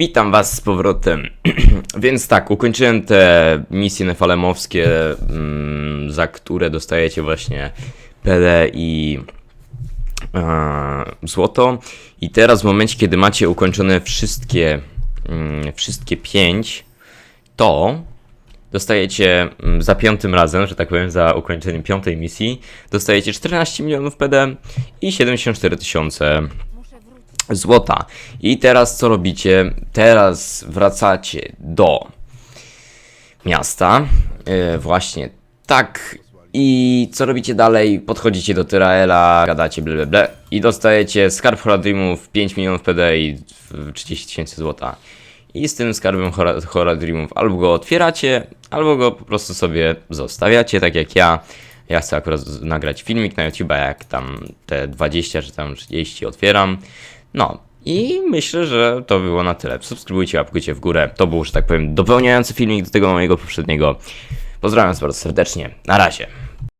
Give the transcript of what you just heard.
Witam was z powrotem. Więc tak, ukończyłem te misje nefalemowskie, mm, za które dostajecie właśnie PD i e, złoto. I teraz w momencie, kiedy macie ukończone wszystkie, mm, wszystkie pięć, to dostajecie mm, za piątym razem, że tak powiem, za ukończenie piątej misji, dostajecie 14 milionów PD i 74 tysiące złota. I teraz co robicie? Teraz wracacie do miasta. E, właśnie tak. I co robicie dalej? Podchodzicie do Tyraela, gadacie ble, ble, ble i dostajecie skarb Horadrimów 5 milionów PD i 30 tysięcy złota. I z tym skarbem Hora- Horadrimów albo go otwieracie, albo go po prostu sobie zostawiacie, tak jak ja. Ja chcę akurat nagrać filmik na YouTube, jak tam te 20 czy tam 30 otwieram. No i myślę, że to było na tyle. Subskrybujcie, łapkujcie w górę. To był, że tak powiem, dopełniający filmik do tego mojego poprzedniego. Pozdrawiam was bardzo serdecznie. Na razie.